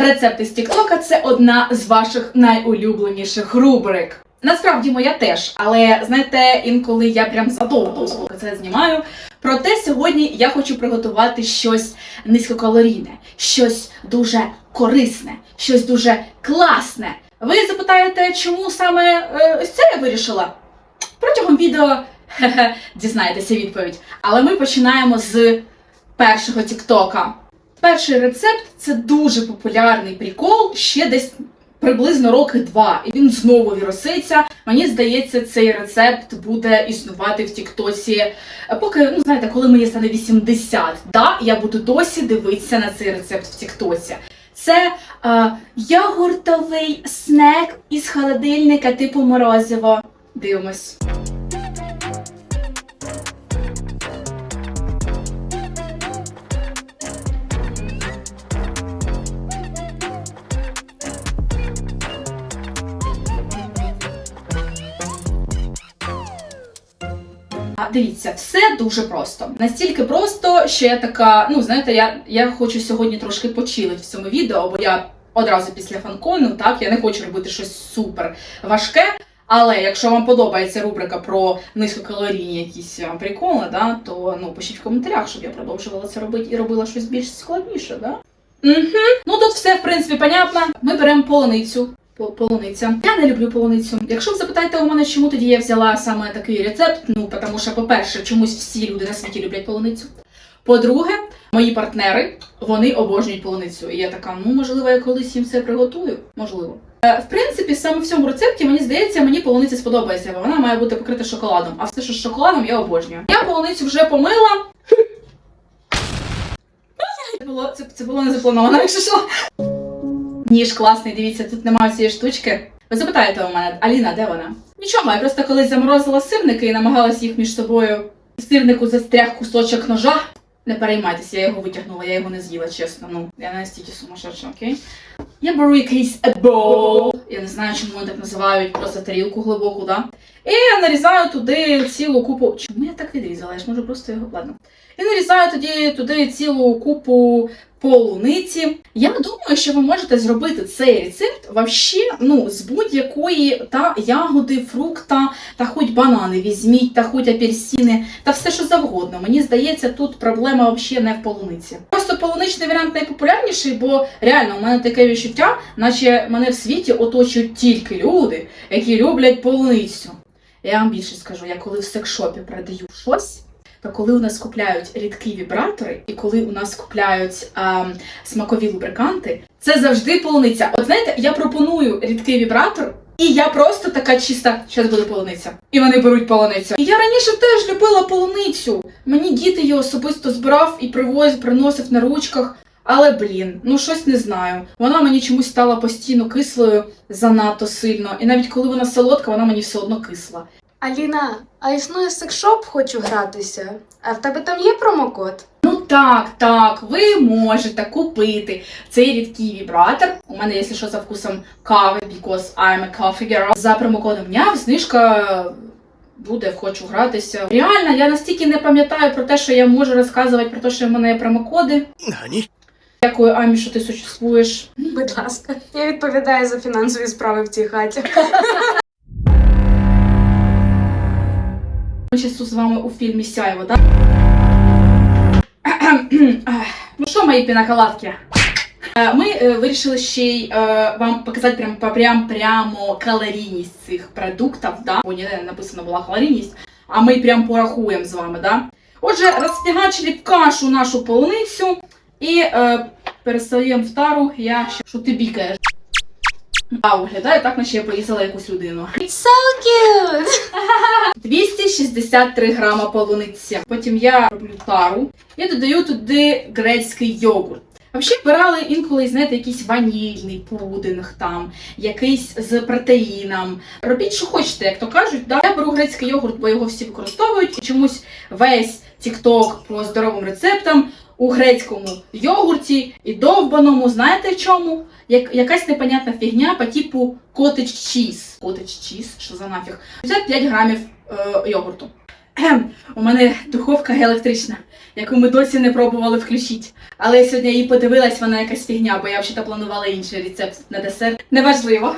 Рецепти з Тіктока це одна з ваших найулюбленіших рубрик. Насправді моя теж, але знаєте, інколи я прям задовго це знімаю. Проте сьогодні я хочу приготувати щось низькокалорійне, щось дуже корисне, щось дуже класне. Ви запитаєте, чому саме е, ось це я вирішила? Протягом відео дізнаєтеся відповідь. Але ми починаємо з першого Тіктока. Перший рецепт це дуже популярний прикол, ще десь приблизно роки два. І він знову віруситься. Мені здається, цей рецепт буде існувати в Тіктосі. Поки, ну знаєте, коли мені стане 80, да, я буду досі дивитися на цей рецепт в Тіктосі. Це е, йогуртовий снек із холодильника типу морозиво. Дивимось. Дивіться, все дуже просто. Настільки просто, що я така, ну знаєте, я, я хочу сьогодні трошки почилити в цьому відео, бо я одразу після фанкону, так, я не хочу робити щось супер важке. Але якщо вам подобається рубрика про низькокалорійні якісь приколи, да, то ну пишіть в коментарях, щоб я продовжувала це робити і робила щось більш складніше, да? Угу. Ну тут все в принципі понятно. Ми беремо полуницю. По- Полуниця. Я не люблю полуницю. Якщо ви запитаєте у мене, чому тоді я взяла саме такий рецепт, ну тому що, по-перше, чомусь всі люди на світі люблять полуницю. По-друге, мої партнери вони обожнюють полуницю. І я така, ну можливо, я колись їм це приготую. Можливо. Е, В принципі, саме в цьому рецепті мені здається, мені полуниця сподобається, бо вона має бути покрита шоколадом. А все, що з шоколадом, я обожнюю. Я полуницю вже помила. Це було, це, це було не заплановано, якщо що. Ніж класний, дивіться, тут немає цієї штучки. Ви запитаєте у мене, Аліна, де вона? Нічого, я просто колись заморозила сирники і намагалась їх між собою. В сирнику застряг кусочок ножа. Не переймайтеся, я його витягнула, я його не з'їла, чесно. Ну, я не настільки сумасшедша, окей? Я беру якийсь bowl, я не знаю, чому вони так називають, просто тарілку глибоку, да? І я нарізаю туди цілу купу. Чому я так відрізала? Я ж можу просто його. Ладно. І нарізаю тоді туди цілу купу полуниці. Я думаю, що ви можете зробити цей рецепт вообще, ну, з будь-якої та ягоди, фрукта, та хоч банани візьміть, та хоч апельсини, та все що завгодно. Мені здається, тут проблема взагалі не в полуниці. Просто полуничний варіант найпопулярніший, бо реально у мене таке відчуття, наче мене в світі оточують тільки люди, які люблять полуницю. Я вам більше скажу, я коли в секшопі продаю щось. То коли у нас купляють рідкі вібратори, і коли у нас купляють ем, смакові лубриканти, це завжди полуниця. От знаєте, я пропоную рідкий вібратор, і я просто така чиста, зараз буде полуниця. І вони беруть полуницю. І я раніше теж любила полуницю. Мені дід її особисто збирав і привозив, приносив на ручках. Але блін, ну щось не знаю. Вона мені чомусь стала постійно кислою занадто сильно. І навіть коли вона солодка, вона мені все одно кисла. Аліна, а існує секшоп, хочу гратися. А в тебе там є промокод? Так, так, ви можете купити цей рідкий вібратор. У мене, якщо що, за вкусом кави, because I'm a coffee girl. За промокодом НЯВ знижка буде хочу гратися. Реально, я настільки не пам'ятаю про те, що я можу розказувати про те, що в мене є промокоди. Дякую, Амі, що ти существуєш. Будь ласка, я відповідаю за фінансові справи в цій хаті. Ми зараз з вами у фільмі Сяєво, так? Ну що, мої пінаколадки? Е, Ми е, вирішили ще й е, вам показати прям, прям, прямо калорійність цих продуктів, да? Бо не написано була калорійність, а ми прям порахуємо з вами, да? Отже, розтягачили в кашу нашу полуницю і е, перестаємо в тару, я що ти бікаєш. А, виглядає так, наче я порізала якусь людину. It's so cute! 263 грама полуниці. Потім я роблю тару і додаю туди грецький йогурт. Взагалі брали інколи, знаєте, якийсь ванільний пудинг там, якийсь з протеїном. Робіть, що хочете, як то кажуть. Да? Я беру грецький йогурт, бо його всі використовують. І чомусь весь TikTok по здоровим рецептам у грецькому йогурті і довбаному, знаєте чому? Як, якась непонятна фігня по типу cottage cheese. Cottage cheese? Що за нафіг? 55 грамів е, йогурту. У мене духовка електрична, яку ми досі не пробували включити. Але я сьогодні її подивилась, вона якась фігня, бо я взагалі планувала інший рецепт на десерт. Неважливо.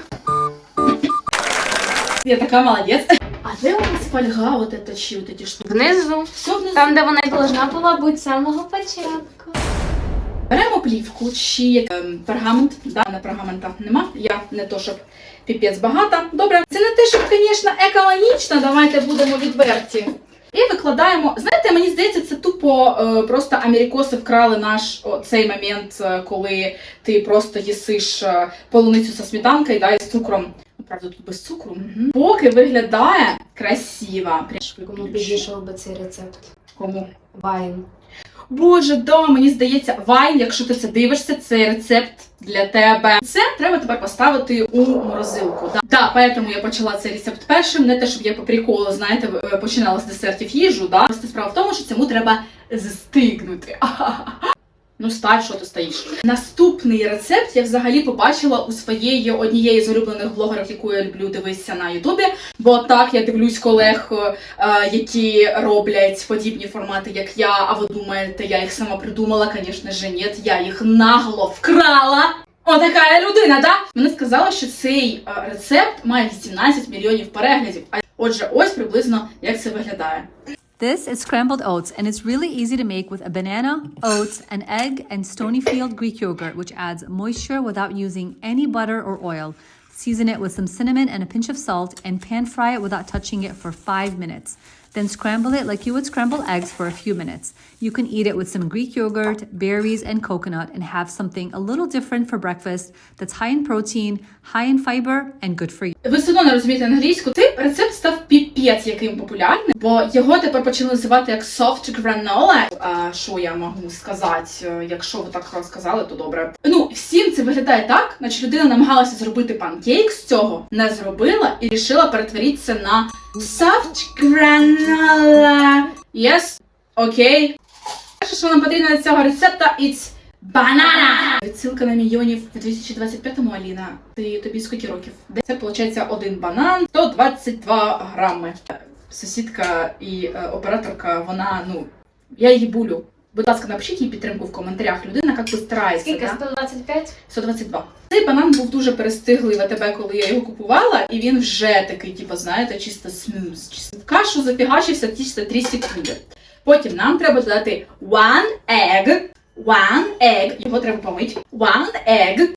Я така молодець. А де у нас фольга, от это чи от эти штуки? Внизу. Все внизу. Там, де вона й должна була бути з самого початку. Беремо плівку чи ем, пергамент. Да, на пергамента нема. Я не то, щоб піпець багата. Добре, це не те, щоб, звісно, екологічно, давайте будемо відверті. І викладаємо. Знаєте, мені здається, це тупо е, просто америкоси вкрали наш о, цей момент, е, коли ти просто їсиш е, полуницю зі сметанкою да, і з цукром. Ну, Правда, тут без цукру. Мгм. Поки виглядає красиво. Кому підійшов би цей рецепт? Кому? Вайн. Боже, да, мені здається, вайн, якщо ти це дивишся, це рецепт для тебе. Це треба тепер поставити у морозилку. Да, да поэтому я почала цей рецепт першим. Не те, щоб я по приколу, знаєте, е, починала з десертів їжу. Да? Просто справа в тому, що цьому треба застигнути. Ну, став, що ти стоїш. Наступний рецепт я взагалі побачила у своєї однієї з улюблених блогерів, яку я люблю дивитися на Ютубі. Бо так я дивлюсь колег, е, які роблять подібні формати, як я. А ви думаєте, я їх сама придумала? Звісно ж, ні, я їх нагло вкрала. Отака людина, да? Вони сказали, що цей е, рецепт має 18 мільйонів переглядів. А отже, ось приблизно як це виглядає. This is scrambled oats, and it's really easy to make with a banana, oats, an egg, and Stonyfield Greek yogurt, which adds moisture without using any butter or oil. Season it with some cinnamon and a pinch of salt, and pan fry it without touching it for five minutes. Then scramble it like you would scramble eggs for a few minutes. You can eat it with some Greek yogurt, berries, and coconut, and have something a little different for breakfast that's high in protein, high in fiber, and good for you. Ви все одно не розумієте англійську. Цей рецепт став піпець яким популярним, бо його тепер почали називати як soft granola. А що я можу сказати? Якщо ви так розказали, то добре. Ну всім це виглядає так, наче людина намагалася зробити панкейк з цього, не зробила і рішила перетворитися на soft granola. Yes? Окей. Перше, що нам потрібно для цього рецепта, it's банана. Відсилка на мільйонів у 2025-му, Аліна. Ти тобі скільки років? Це виходить один банан, 122 грами. Сусідка і е, операторка, вона, ну, я її булю. Будь ласка, напишіть їй підтримку в коментарях. Людина як би старається. Скільки? да? 125? 122. Цей банан був дуже перестиглий в АТБ, коли я його купувала, і він вже такий, типу, знаєте, чисто смуз. Чисто. Кашу запігачився чисто 3 секунди. Потім нам треба додати one egg. One egg. Його треба помити. One egg.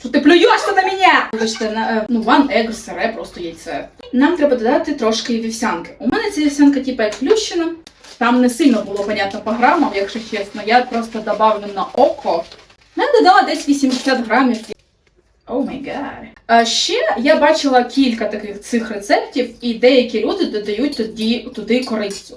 Що ти плюєшся на мене? Вибачте, на, е, ну, one egg сире, просто яйце. Нам треба додати трошки вівсянки. У мене ця вівсянка, типу, як плющена. Там не сильно було понятно по грамам, якщо чесно. Я просто добавлю на око. Я додала десь 80 грамів. О май гад. А ще я бачила кілька таких цих рецептів, і деякі люди додають туди, туди корицю.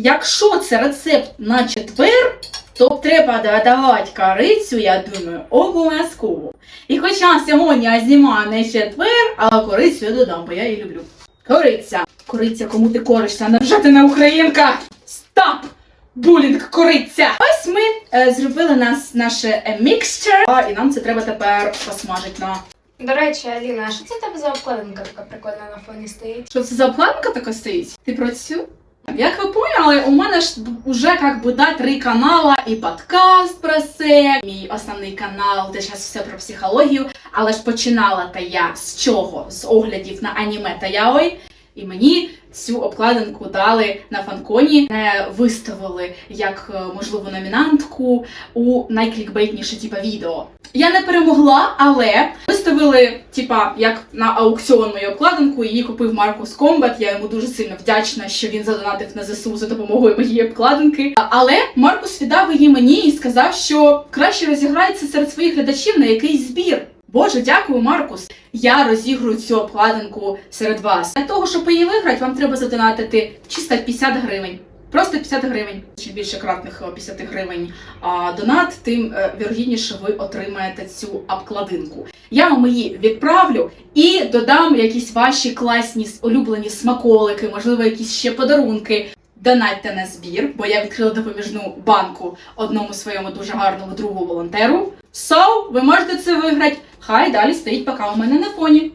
Якщо це рецепт на четвер, то треба додавати корицю, я думаю, обов'язково. І хоча сьогодні я знімаю не четвер, але корицю я додам, бо я її люблю. Кориця. Кориця, кому ти коришся, невже ти не українка? Стоп! Булінг кориця! Ось ми е, зробили нас наше е, мікстер, а, і нам це треба тепер посмажити на. До речі, Аліна, а що це в тебе за обкладинка така прикольна на фоні стоїть? Що це за обкладинка така стоїть? Ти про цю? Як ви поняли, у мене ж уже как би да, три канала і подкаст про це. Мій основний канал, де зараз все про психологію. Але ж починала та я з чого? З оглядів на аніме та яой. І мені цю обкладинку дали на фанконі, не виставили як е, можливу номінантку у найклікбейтніше типа відео. Я не перемогла, але виставили, типа, як на аукціон мою обкладинку, її купив Маркус Комбат. Я йому дуже сильно вдячна, що він задонатив на ЗСУ за допомогою моєї обкладинки. Але Маркус віддав її мені і сказав, що краще розіграється серед своїх глядачів на якийсь збір. Боже, дякую, Маркус. Я розіграю цю обкладинку серед вас. Для того, щоб її виграти, вам треба задонатити чисто 50 гривень. Просто 50 гривень. Чим більше кратних е, 50 гривень а, донат, тим е, вірогідніше ви отримаєте цю обкладинку. Я вам її відправлю і додам якісь ваші класні улюблені смаколики, можливо, якісь ще подарунки. Донатьте на збір, бо я відкрила допоміжну банку одному своєму дуже гарному другу волонтеру. So, ви можете це виграти. Хай далі стоїть поки у мене на фоні.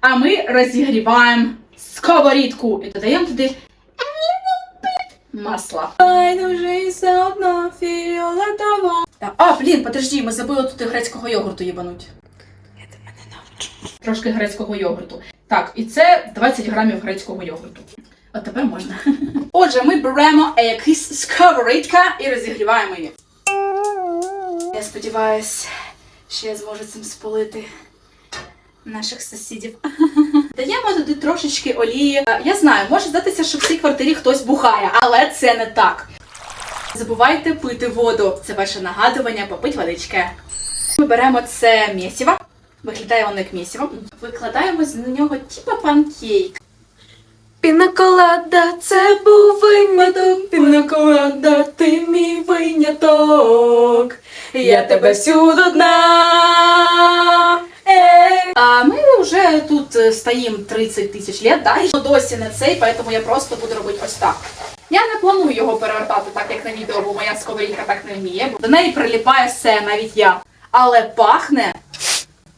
А ми розігріваємо сковорідку і додаємо туди масла. Все. А, блін, подожди, ми забули тут грецького йогурту їбануть. Я тебе ненавиджу. Трошки грецького йогурту. Так, і це 20 грамів грецького йогурту. От тепер можна. Отже, ми беремо якийсь сковорідка і розігріваємо її. Я сподіваюся, що я зможу цим спалити наших сусідів. Даємо туди трошечки олії. Е, Я знаю, може здатися, що в цій квартирі хтось бухає, але це не так. Забувайте пити воду. Це ваше нагадування попить водички. Ми беремо це місіво. Виглядає воно як місіво. Викладаємо з нього типа панкейк. Пінаколада, це був виняток. Пінаколада, ти мій виняток. Я тебе всюди дна. А ми вже тут е, стоїмо 30 тисяч лет, да? і досі не цей, поэтому я просто буду робити ось так. Я не планую його перевертати так, як на відео, бо моя сковорідка так не вміє. До неї приліпає все, навіть я. Але пахне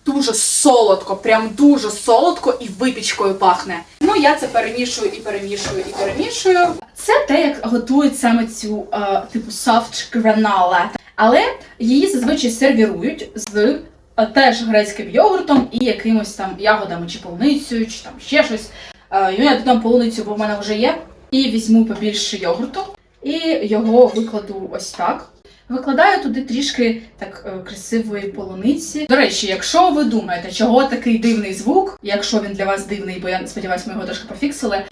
дуже солодко, прям дуже солодко і випічкою пахне. Ну я це перемішую і перемішую і перемішую. Це те, як готують саме цю е, типу soft granola. Але її зазвичай сервірують з е, теж грецьким йогуртом і якимось там ягодами чи полуницею, чи там ще щось. Е, я додам полуницю, бо в мене вже є. І візьму побільше йогурту і його викладу ось так. Викладаю туди трішки так е, красивої полуниці. До речі, якщо ви думаєте, чого такий дивний звук, якщо він для вас дивний, бо я сподіваюся, ми його трошки пофіксили.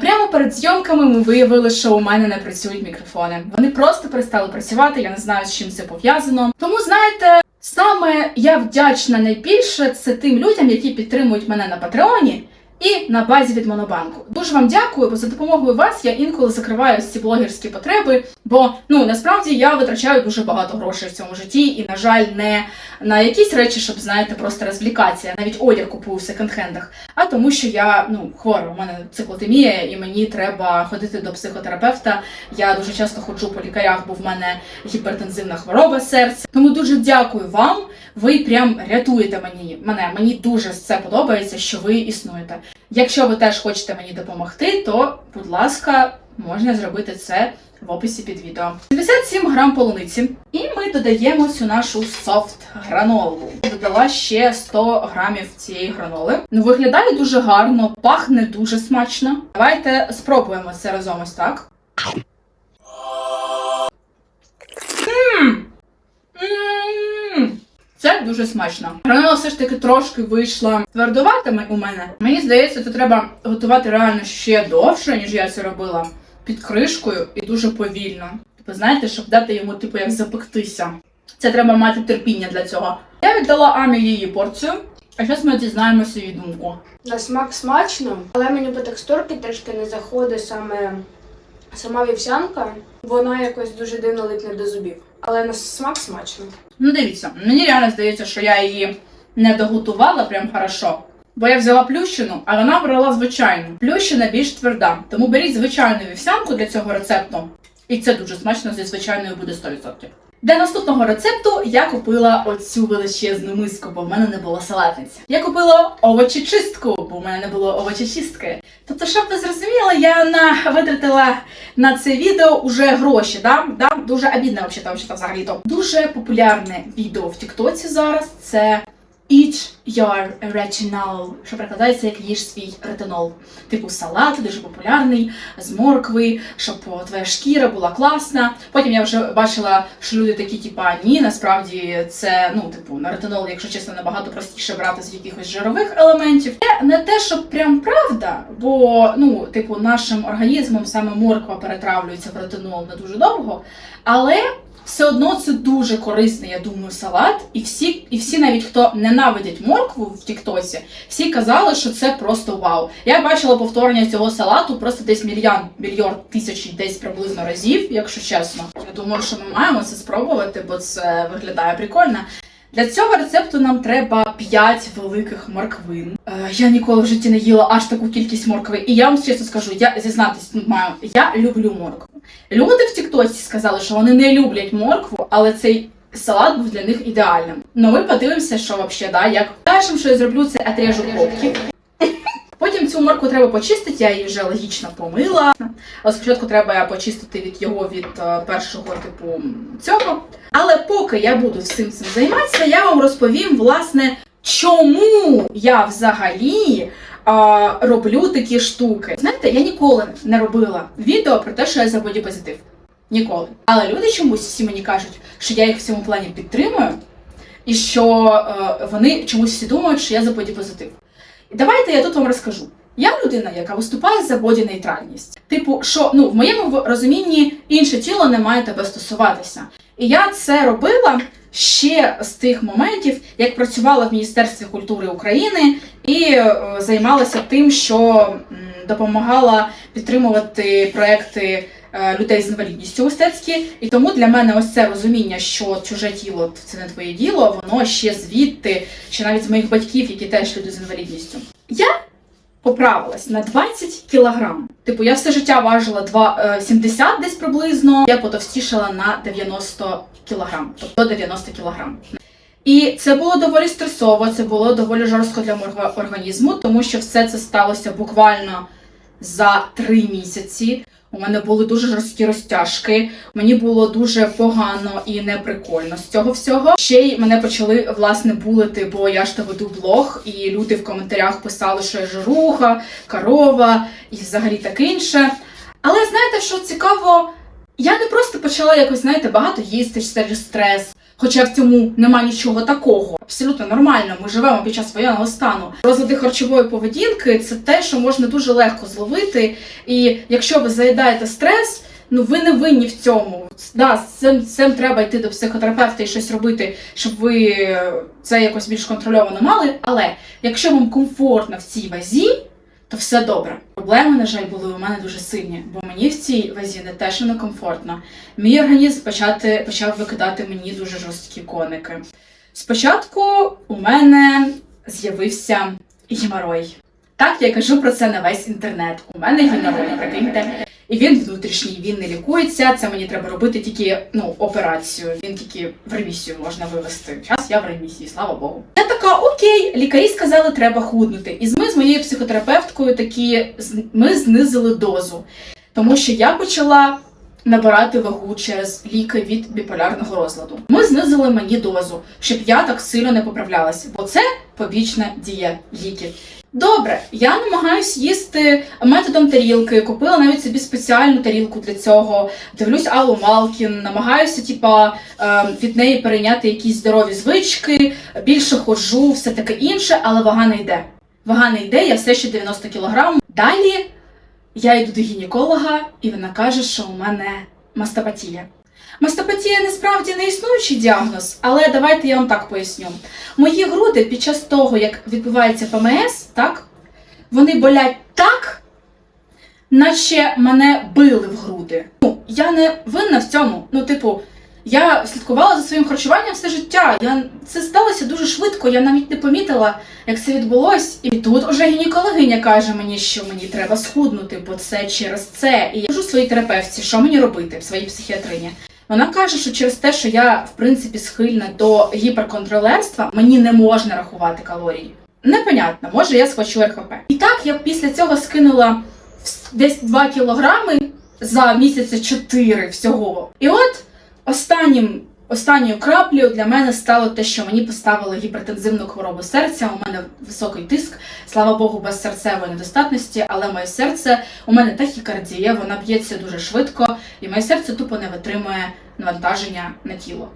Прямо перед зйомками ми виявили, що у мене не працюють мікрофони. Вони просто перестали працювати. Я не знаю, з чим це пов'язано. Тому знаєте, саме я вдячна найбільше це тим людям, які підтримують мене на Патреоні. І на базі від Монобанку. Дуже вам дякую, бо за допомогою вас я інколи закриваю ці блогерські потреби. Бо ну насправді я витрачаю дуже багато грошей в цьому житті, і, на жаль, не на якісь речі, щоб знаєте, просто розвлікатися. Я навіть одяг купую в секонд-хендах, а тому, що я ну хвора, у мене циклотемія, і мені треба ходити до психотерапевта. Я дуже часто ходжу по лікарях, бо в мене гіпертензивна хвороба серця. Тому дуже дякую вам. Ви прям рятуєте мені мене. Мені дуже це подобається, що ви існуєте. Якщо ви теж хочете мені допомогти, то будь ласка, можна зробити це в описі під відео. 77 грам полуниці, і ми додаємо цю нашу софт гранолу. Додала ще 100 грамів цієї граноли. Ну виглядає дуже гарно, пахне дуже смачно. Давайте спробуємо це разом ось так. Дуже смачно. Гранола все ж таки трошки вийшла твердуватими у мене. Мені здається, це треба готувати реально ще довше, ніж я це робила. Під кришкою і дуже повільно. Типу, знаєте, щоб дати йому, типу, як запектися. Це треба мати терпіння для цього. Я віддала Амі її порцію, а зараз ми дізнаємося її думку. На смак смачно, але мені по текстурці трішки не заходить саме сама вівсянка. Вона якось дуже дивно липне до зубів. Але на смак смачно. Ну дивіться, мені реально здається, що я її не доготувала прям хорошо. Бо я взяла плющину, а вона брала звичайну. Плющина більш тверда. Тому беріть звичайну вівсянку для цього рецепту. І це дуже смачно зі звичайною буде 100%. Для наступного рецепту я купила оцю величезну миску, бо в мене не було салатниці. Я купила овочечистку, бо в мене не було овочечистки. Тобто, щоб ви зрозуміли, я на витратила на це відео уже гроші. Да? Да? Дуже обідне взагалі, взагалі то. Дуже популярне відео в Тіктоці зараз це Eat your retinol, що перекладається як їж свій ретинол. Типу салат, дуже популярний, з моркви, щоб твоя шкіра була класна. Потім я вже бачила, що люди такі, типа, ні, насправді це, ну, типу, на ретинол, якщо чесно, набагато простіше брати з якихось жирових елементів. Це не те, що прям правда, бо ну, типу, нашим організмом саме морква перетравлюється в ретинол не дуже довго. Але все одно це дуже корисний, я думаю, салат. І всі, і всі, навіть хто ненавидять моркву в Тіктосі, всі казали, що це просто вау. Я бачила повторення цього салату просто десь мільйон, мільйон тисяч десь приблизно разів, якщо чесно. Я думаю, що ми маємо це спробувати, бо це виглядає прикольно. Для цього рецепту нам треба 5 великих морквин. Е, я ніколи в житті не їла аж таку кількість моркви. І я вам чесно скажу, я зізнатись маю, я люблю моркву. Люди в Тіктосі сказали, що вони не люблять моркву, але цей салат був для них ідеальним. Ну ми подивимося, що взагалі, да, як першим, що я зроблю, це отрежу попки. Потім цю морку треба почистити, я її вже логічно помила. Спочатку треба почистити від його від е, першого типу цього. Але поки я буду всім цим займатися, я вам розповім, власне, чому я взагалі а, роблю такі штуки. Знаєте, я ніколи не робила відео про те, що я за бодіпозитив. Ніколи. Але люди чомусь всі мені кажуть, що я їх в цьому плані підтримую, і що е, вони чомусь всі думають, що я за бодіпозитив. Давайте я тут вам розкажу. Я людина, яка виступає за боді-нейтральність. Типу, що ну в моєму розумінні інше тіло не має тебе стосуватися. І я це робила ще з тих моментів, як працювала в Міністерстві культури України і е, займалася тим, що м, допомагала підтримувати проекти людей з інвалідністю мистецькі. І тому для мене ось це розуміння, що чуже тіло це не твоє діло, воно ще звідти, ще навіть з моїх батьків, які теж люди з інвалідністю. Я поправилась на 20 кілограм. Типу, я все життя важила 2, е, 70 десь приблизно. Я потовстішала на 90 кілограм, тобто 90 кілограм. І це було доволі стресово, це було доволі жорстко для мого організму, тому що все це сталося буквально за три місяці. У мене були дуже жорсткі розтяжки, мені було дуже погано і неприкольно з цього всього. Ще й мене почали власне булити, бо я ж то веду блог, і люди в коментарях писали, що я жируха, корова і взагалі таке інше. Але знаєте, що цікаво, я не просто почала якось, знаєте, багато їсти через стрес. Хоча в цьому нема нічого такого. Абсолютно нормально. Ми живемо під час воєнного стану. Розлади харчової поведінки це те, що можна дуже легко зловити. І якщо ви заїдаєте стрес, ну ви не винні в цьому. Да, з цим, цим треба йти до психотерапевта і щось робити, щоб ви це якось більш контрольовано мали. Але якщо вам комфортно в цій вазі, то все добре. Проблеми, на жаль, були у мене дуже сильні, бо мені в цій вазі не те, що некомфортно. Мій організм почати, почав викидати мені дуже жорсткі коники. Спочатку у мене з'явився геморой. Так, я кажу про це на весь інтернет. У мене геморой, прикиньте. І він внутрішній, він не лікується. Це мені треба робити тільки ну, операцію. Він тільки в ремісію можна вивести. Зараз я в ремісії, слава Богу. Я така, окей, лікарі сказали, треба худнути. І ми з моєю психотерапевткою такі ми знизили дозу, тому що я почала набирати вагу через ліки від біполярного розладу. Ми знизили мені дозу, щоб я так сильно не поправлялася, бо це побічна дія ліків. Добре, я намагаюсь їсти методом тарілки. Купила навіть собі спеціальну тарілку для цього. Дивлюсь Аллу Малкін, намагаюся, типа, е, від неї перейняти якісь здорові звички, більше ходжу, все таке інше, але вага не йде. Вага не йде, я все ще 90 кг. Далі я йду до гінеколога, і вона каже, що у мене мастопатія. Мастопатія насправді не існуючий діагноз, але давайте я вам так поясню. Мої груди під час того, як відбувається ПМС, так, вони болять так, наче мене били в груди. Ну, я не винна в цьому. Ну, типу, я слідкувала за своїм харчуванням все життя. Я... Це сталося дуже швидко, я навіть не помітила, як це відбулось. І тут уже гінекологиня каже мені, що мені треба схуднути, бо це через це. І я кажу своїй терапевтці, що мені робити в своїй психіатрині. Вона каже, що через те, що я в принципі схильна до гіперконтролерства, мені не можна рахувати калорії. Непонятно, може я схочу РХП. І так я після цього скинула десь 2 кілограми за місяця 4 всього. І от останнім, останньою краплею для мене стало те, що мені поставили гіпертензивну хворобу серця. У мене високий тиск, слава Богу, без серцевої недостатності, але моє серце, у мене тахікардія, вона б'ється дуже швидко, і моє серце тупо не витримує навантаження на тіло.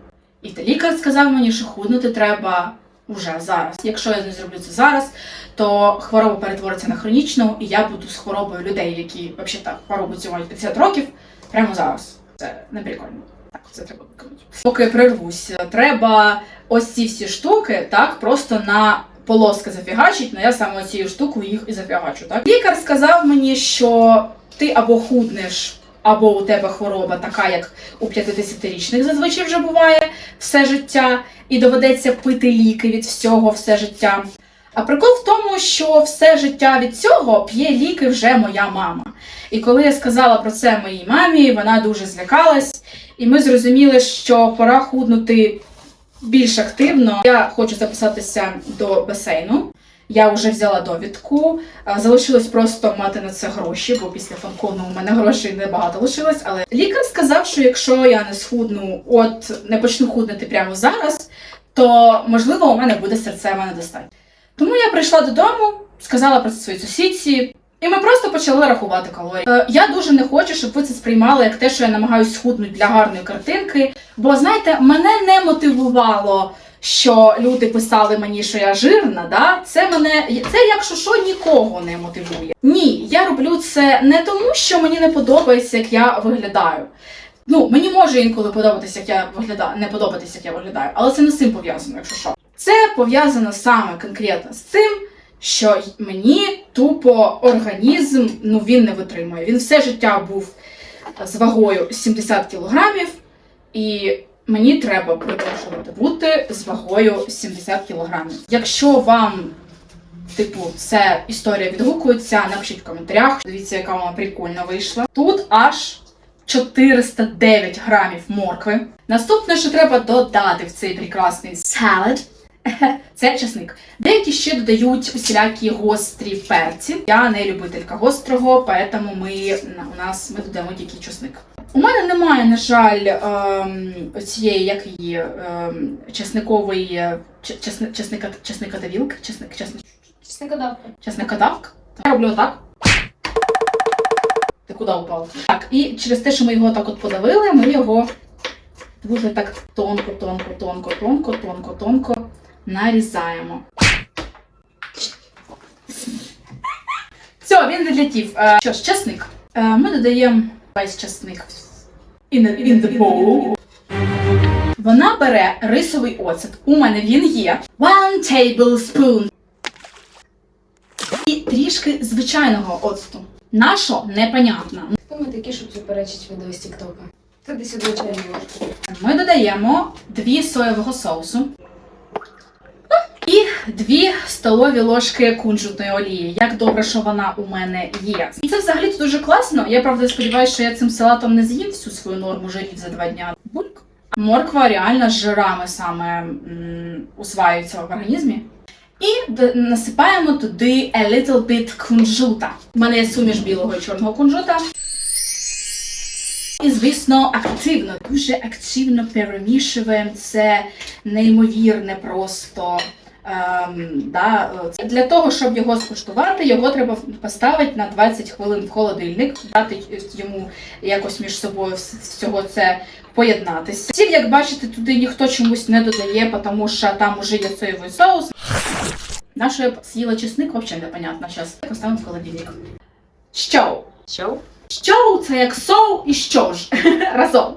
І лікар сказав мені, що худнути треба уже зараз. Якщо я не зроблю це зараз, то хвороба перетвориться на хронічну, і я буду з хворобою людей, які взагалі так хворобу цю мають 50 років, прямо зараз. Це не прикольно. Так, це треба виконати. Поки я прервусь, треба ось ці всі штуки, так, просто на полоски зафігачить, але я саме цією штукою їх і зафігачу. Так? Лікар сказав мені, що ти або худнеш, або у тебе хвороба така, як у 50-річних зазвичай вже буває все життя, і доведеться пити ліки від всього все життя. А прикол в тому, що все життя від цього п'є ліки вже моя мама. І коли я сказала про це моїй мамі, вона дуже злякалась, і ми зрозуміли, що пора худнути більш активно. Я хочу записатися до басейну. Я вже взяла довідку. Залишилось просто мати на це гроші, бо після фанкону у мене грошей небагато лишилось. Але лікар сказав, що якщо я не схудну, от не почну худнути прямо зараз, то можливо у мене буде серцева недостатньо. Тому я прийшла додому, сказала про це своїй сусідці. І ми просто почали рахувати калорії. Е, я дуже не хочу, щоб ви це сприймали як те, що я намагаюсь схуднути для гарної картинки. Бо знаєте, мене не мотивувало, що люди писали мені, що я жирна. Да? Це мене це, якщо що, нікого не мотивує. Ні, я роблю це не тому, що мені не подобається, як я виглядаю. Ну, мені може інколи подобатися, як я виглядаю, не подобатися, як я виглядаю, але це не з цим пов'язано, якщо що. Це пов'язано саме конкретно з цим, що мені тупо організм ну він не витримує. Він все життя був з вагою 70 кілограмів, і мені треба продовжувати бути з вагою 70 кілограмів. Якщо вам Типу, це історія відгукується, напишіть в коментарях. Дивіться, яка вона прикольно вийшла. Тут аж 409 грамів моркви. Наступне, що треба додати в цей прекрасний салат, це чесник. Деякі ще додають усілякі гострі перці. Я не любителька гострого, тому ми у нас ми додаємо тільки чесник. У мене немає, на жаль, ем, цієї як її ем, чесникової е, чесни, чесника, чесника та вілки, чесник, чесник, Чеснокодавка. чесникодавка. Я роблю отак. Ти куди упав? Так, і через те, що ми його так от подавили, ми його дуже так тонко, тонко, тонко, тонко, тонко, тонко нарізаємо. Все, він відлетів. Е, Що ж, чесник. Е, Ми додаємо весь чесник in, the- in the bowl. Вона бере рисовий оцет. У мене він є. One tablespoon. І трішки звичайного оцту. Нашо непонятно. Хто ми такі, щоб суперечити відео з Тіктока? Це десь ложку. Ми додаємо дві соєвого соусу і дві столові ложки кунжутної олії. Як добре, що вона у мене є. І це взагалі дуже класно. Я правда сподіваюся, що я цим салатом не з'їм всю свою норму жирів за два дня. Бульк. Морква реально з жирами саме м, усваюється в організмі. І насипаємо туди a little bit кунжута. У мене є суміш білого і чорного кунжута. І, звісно, активно, дуже активно перемішуємо це неймовірне просто. Ем, да, для того, щоб його скуштувати, його треба поставити на 20 хвилин в холодильник, дати йому якось між собою всього це поєднатися. Сіль, як бачите, туди ніхто чомусь не додає, тому що там уже є соєвий соус. На що я з'їла чесник, взагалі непонятно. Зараз поставимо в холодильник. Що? Що? Що це як соу і що ж разом.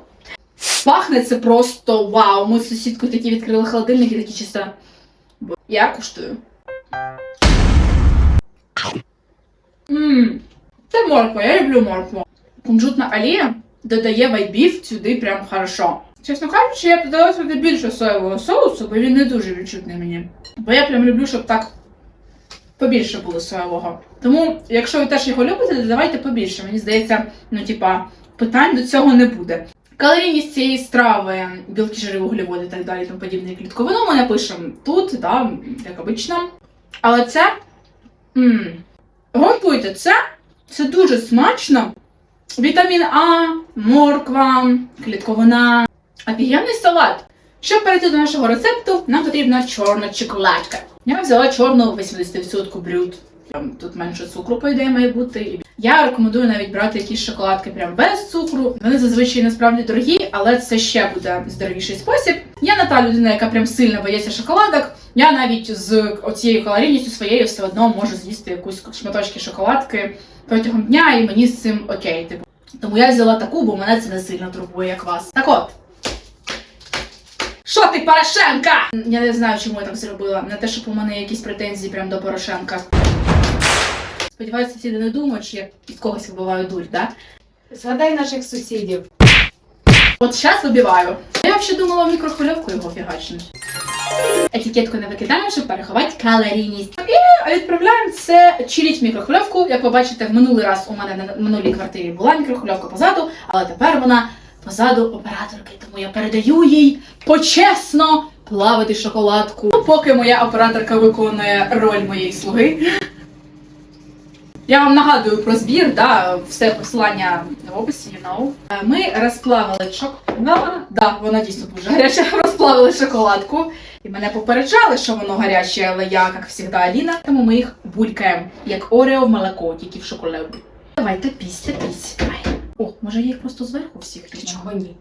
Пахне це просто вау. Ми з сусідкою такі відкрили холодильник і такі чисто. Я куштую. Ммм, це морква, я люблю моркву. Кунжутна олія додає вайбів сюди прям хорошо. Чесно кажучи, я б додала сюди більше соєвого соусу, бо він не дуже відчутний мені. Бо я прям люблю, щоб так побільше було соєвого. Тому, якщо ви теж його любите, додавайте побільше. Мені здається, ну типа питань до цього не буде. Калорійність цієї страви, білки, жири, вуглеводи і так далі, тому подібне клітковину ми напишемо тут, да, як обично. Але це. готуйте це. Це дуже смачно. Вітамін А, морква, клітковина. Офігенний салат. Щоб перейти до нашого рецепту, нам потрібна чорна чоколадка. Я взяла чорну 80% блюд. Тут менше цукру, по ідеї, має бути. Я рекомендую навіть брати якісь шоколадки прям без цукру. Вони зазвичай насправді дорогі, але це ще буде здоровіший спосіб. Я не та людина, яка прям сильно боїться шоколадок. Я навіть з оцією калорійністю своєю все одно можу з'їсти якусь шматочки шоколадки протягом дня, і мені з цим окей. Типу. Тому я взяла таку, бо мене це не сильно турбує, як вас. Так от. Що ти, Порошенка? Я не знаю, чому я так зробила. Не те, щоб у мене якісь претензії прям до Порошенка. Сподіваюся, всі не думають, що я від когось вибиваю дурь, да? Згадай наших сусідів. От зараз вибиваю. Я взагалі думала в мікрохвильовку його фігачнути. Етикетку не викидаємо, щоб переховати калорійність. І відправляємо це чиліть мікрохвильовку. Як ви бачите, в минулий раз у мене на минулій квартирі була мікрохвильовка позаду, але тепер вона позаду операторки. Тому я передаю їй почесно плавити шоколадку. Поки моя операторка виконує роль моєї слуги. Я вам нагадую про збір, да, все посилання в описі, you know. Е, Ми розплавили шок... Да, вона дійсно дуже гаряча. Розплавили шоколадку. І мене попереджали, що воно гаряче, але я, як завжди, Аліна, тому ми їх булькаємо, як Орео в молоко, тільки в шоколаді. Давайте пісь, пісь. О, може я їх просто зверху всіх візьму? Чого ні?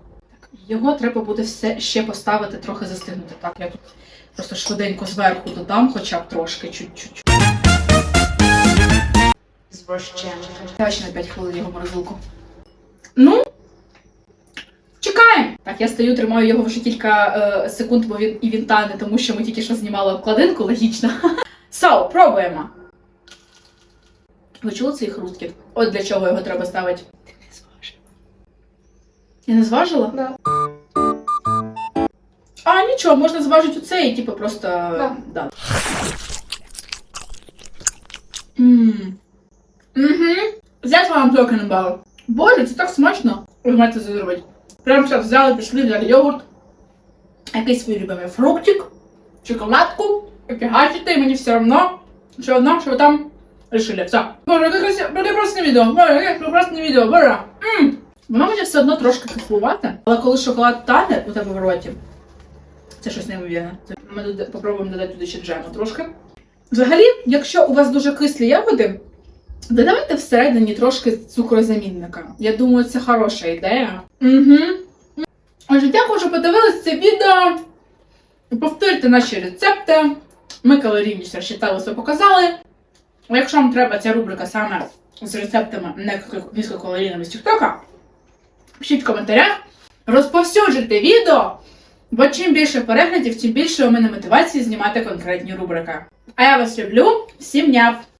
Його треба буде все ще поставити, трохи застигнути. Так, я тут просто швиденько зверху додам, хоча б трошки, чуть-чуть. Звощення. Давай ще на 5 хвилин його морозилку. Ну, чекаємо. Так, я стою, тримаю його вже кілька е, секунд, бо він і він тане, тому що ми тільки що знімали обкладинку, логічно. So, пробуємо. Ви чули цей хрусткіт? От для чого його треба ставити. Ти не зважила. Я не зважила? Да. А, нічого, можна зважити оце і типу просто. Да. Да. Ммм. Угу. That's what I'm talking about. Боже, це так смачно. Ви маєте це зробити. Прямо зараз взяли, пішли, взяли йогурт, якийсь свій любимий фруктик, шоколадку, і фігачите, і мені все одно, все одно, що ви там рішили. Все. Боже, яке красиве, прекрасне відео. Боже, яке прекрасне відео. Боже. Ммм. Воно мені все одно трошки кислувате, але коли шоколад тане у тебе в роті, це щось неймовірне. Ми попробуємо додати туди ще джему трошки. Взагалі, якщо у вас дуже кислі ягоди, додавайте всередині трошки цукрозамінника. Я думаю, це хороша ідея. Угу. Отже, дякую, що подивилися це відео. Повторюйте наші рецепти. Ми калорійність розчитали, все показали. Якщо вам треба ця рубрика саме з рецептами низькокалорійними з Тіктока, пишіть в коментарях, розповсюджуйте відео, бо чим більше переглядів, тим більше у мене мотивації знімати конкретні рубрики. А я вас люблю, всім няв!